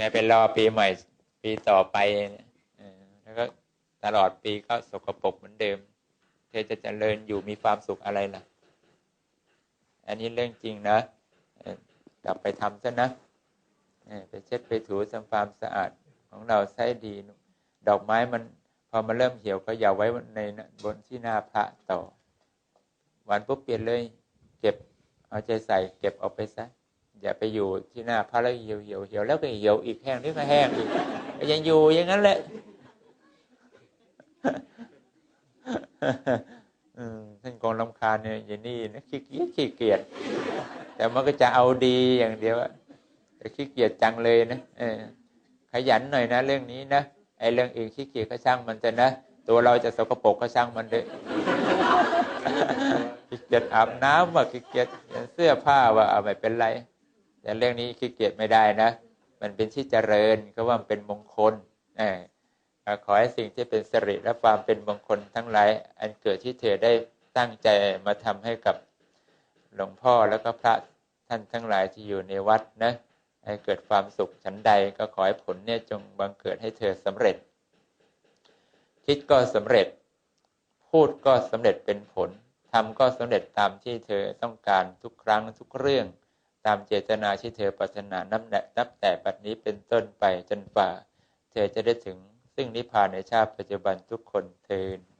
จะไปรอปีใหม่ ปีต่อไปอแล้วก็ตลอดปีก็สกปรกเหมือนเดิม เธอจะเจริญอยู่มีความสุขอะไรล่ะ อันนี้เรื่องจริงนะกลับไปทำซะนะไปเช็ดไปถูทำความสะอาดของเราใช้ดี ดอกไม้มันพอมันเริ่มเหี่ยวก็อย่าไว้ในบนที่หน้าพระต่อ วันปุ๊บเปลี่ยนเลย เก็บเอาใจใส่ เก็บออกไปซะ อย่าไปอยู่ที่หน้าพระแล้วเหี่ยวเหี่ยวเหี่ยวแล้วก็เหี่ยวอีกแห้งนี่ก็แห้งอีกยังอยู่อย่างนั้นแหละท่านกองลำคาเนี่ยอย่างนี้นะขี้เกียจขี้เกียจแต่มันก็จะเอาดีอย่างเดียวแต่ขี้เกียจจังเลยนะเออขยันหน่อยนะ เรื่องนี้นะไอ้เรื่องอื่นขี้เกียจก็ช่างมันจะนะตัวเราจะสกปรกก็ช่างมันเลยขี้เกียจอาบน้ำว่าขี้เกียจเสื้อผ้าว่าเอาไม่เป็นไร แต่เรื่องนี้ขี้เกียจไม่ได้นะ มันเป็นที่เจริญก็ว่ามันเป็นมงคลอขอให้สิ่งที่เป็นสิริและความเป็นมงคลทั้งหลาย อันเกิดที่เธอได้ตั้งใจมาทำให้กับหลวงพ่อแล้วก็พระท่านทั้งหลายที่อยู่ในวัดนะให้เกิดความสุขฉันใดก็ขอให้ผลเนี่ยจงบังเกิดให้เธอสำเร็จ คิดก็สำเร็จ พูดก็สำเร็จเป็นผลทำก็สำเร็จตามที่เธอต้องการทุกครั้งทุกเรื่อง ตามเจตนาที่เธอปรารถนานับแต่นับแต่บัดนี้เป็นต้นไปจนฝ่า เธอจะได้ถึงซึ่งนิพพานในชาติปัจจุบันทุกคนเทินเออ